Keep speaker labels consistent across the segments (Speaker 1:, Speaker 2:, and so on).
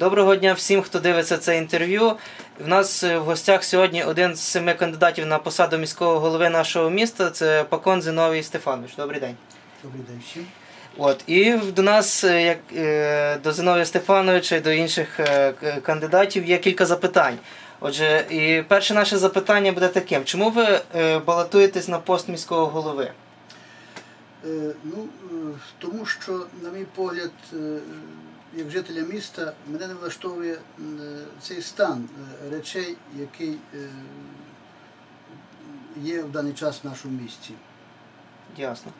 Speaker 1: Доброго дня всім, хто дивиться це інтерв'ю. У нас е, в гостях сьогодні один з семи кандидатів на посаду міського голови нашого міста. Це Пакон Зиновій Стефанович. Добрий день.
Speaker 2: Добрий день всім.
Speaker 1: От і до нас, е, як е, до Зиновія Стефановича і до інших е, кандидатів, є кілька запитань. Отже, і перше наше запитання буде таким: чому ви е, балотуєтесь на пост міського голови?
Speaker 2: Е, Ну, е, тому що, на мій погляд, е, як жителя міста, мене не влаштовує е, цей стан е, речей, який е, є в даний час в нашому місті.
Speaker 1: Ясно.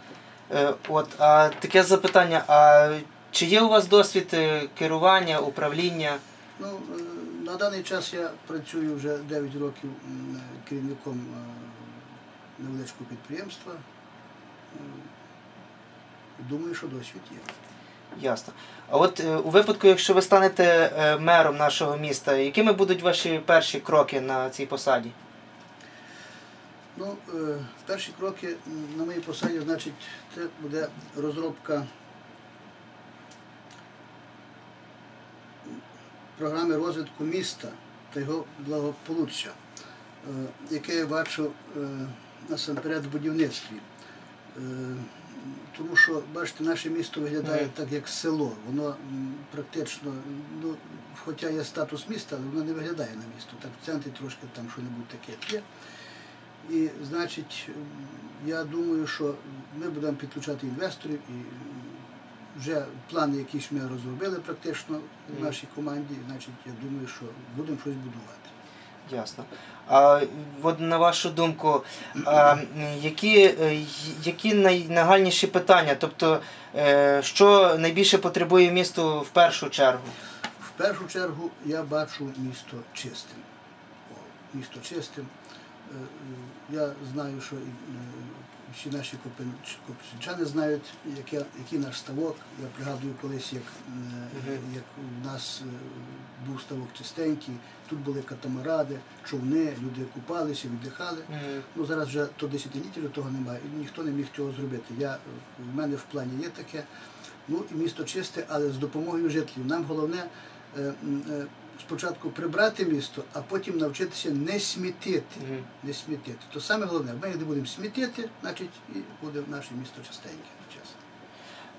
Speaker 1: От, а таке запитання: а чи є у вас досвід керування, управління?
Speaker 2: Ну, на даний час я працюю вже 9 років керівником невеличкого підприємства. Думаю, що досвід є.
Speaker 1: Ясно. А от е, у випадку, якщо ви станете е, мером нашого міста, якими будуть ваші перші кроки на цій посаді?
Speaker 2: Ну, е, перші кроки на моїй посаді, значить, це буде розробка програми розвитку міста та його благополуччя, е, яке я бачу е, насамперед в будівництві. Е, Тому що, бачите, наше місто виглядає так, як село. Воно практично, ну, хоча є статус міста, але воно не виглядає на місто. Так в центрі трошки там що-небудь таке є. І значить, я думаю, що ми будемо підключати інвесторів і вже плани якісь ми розробили практично в нашій команді. Значить, я думаю, що будемо щось будувати.
Speaker 1: Ясно. А от на вашу думку, а, які, е, які найнагальніші питання? Тобто, е, що найбільше потребує місту в першу чергу?
Speaker 2: В першу чергу я бачу місто чистим. Місто чистим. Е, Я знаю, що всі наші копен- знають, яке, який наш ставок. Я пригадую колись, як, е, як у нас е, був ставок чистенький, тут були катамаради, човни, люди купалися, віддихали. Ну зараз вже то десятиліття того немає, і ніхто не міг цього зробити. Я, в мене в плані є таке. Ну і місто чисте, але з допомогою жителів. Нам головне е, е, спочатку прибрати місто, а потім навчитися не смітити.
Speaker 1: Мгм.
Speaker 2: Не смітити. То саме головне, ми не будемо смітити, значить і буде наше місто чистеньке на час.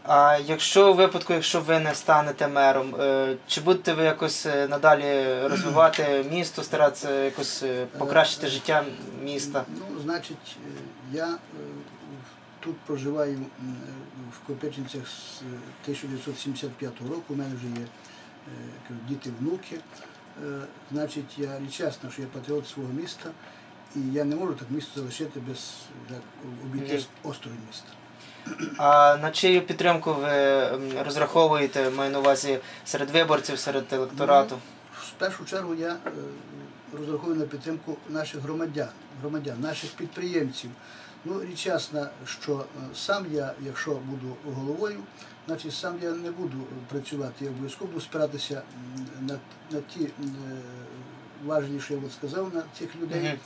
Speaker 1: А якщо у випадку, якщо ви не станете мером, е, чи будете ви якось е, надалі розвивати місто, старатися якось е, покращити життя міста?
Speaker 2: Ну, значить, я тут проживаю в Копичинцях з 1975 року. У мене вже є діти, внуки. Е, Значить, я чесно, що я патріот свого міста, і я не можу так місто залишити без як, обійтись осторонь міста.
Speaker 1: А на чию підтримку ви розраховуєте, маю на увазі серед виборців, серед електорату?
Speaker 2: В першу чергу я е, розраховую на підтримку наших громадян, громадян, наших підприємців. Ну, річ ясна, що е, сам я, якщо буду головою, значить сам я не буду працювати. Я обов'язково буду спиратися на, на ті е, що я от сказав, на цих людей.
Speaker 1: Мгм.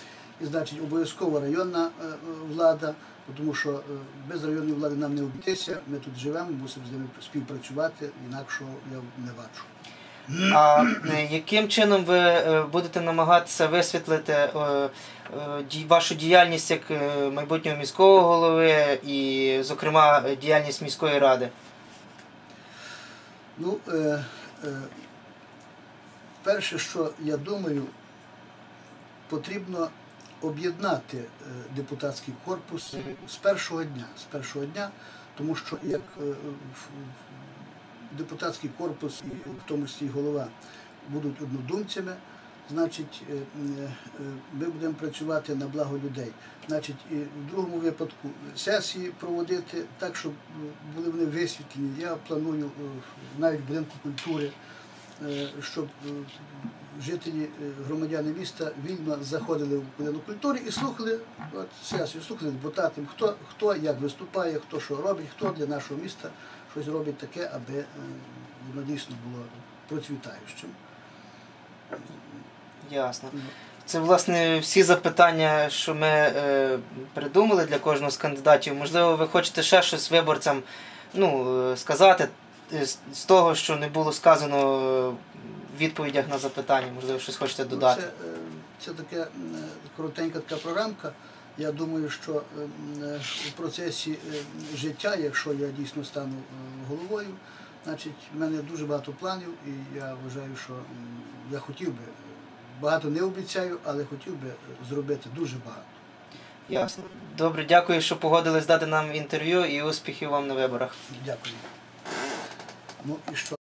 Speaker 2: І значить обов'язково районна е, влада, тому що без районної влади нам не обійтися. Ми тут живемо, мусимо з ними співпрацювати, інакшого я не бачу.
Speaker 1: А е, яким чином ви е, будете намагатися висвітлити е, вашу діяльність як майбутнього міського голови і, зокрема, діяльність міської ради?
Speaker 2: Ну, е, е, перше, що я думаю, потрібно об'єднати депутатський корпус з першого дня. З першого дня, тому що як депутатський корпус, і в тому числі голова, будуть однодумцями, значить, е, е, ми будемо працювати на благо людей. Значить, і в другому випадку сесії проводити так, щоб були вони висвітлені. Я планую е, навіть в будинку культури, щоб жителі, громадяни міста вільно заходили в будинок культури і слухали от, сесію, слухали депутатів, хто, хто як виступає, хто що робить, хто для нашого міста щось робить таке, аби е, воно дійсно було процвітаючим.
Speaker 1: Ясно. Це, власне, всі запитання, що ми е, придумали для кожного з кандидатів. Можливо, ви хочете ще щось виборцям ну, е, сказати е, з, того, що не було сказано е, відповідях на запитання, можливо, щось хочете додати.
Speaker 2: Це, це таке коротенька така програмка. Я думаю, що е, м, е, у процесі е, життя, якщо я дійсно стану е, головою, значить в мене дуже багато планів, і я вважаю, що я хотів би, е, багато не обіцяю, але хотів би е, зробити дуже багато.
Speaker 1: Ясно. Добре, дякую, що погодились дати нам інтерв'ю і успіхів вам на виборах.
Speaker 2: Дякую. Ну і що?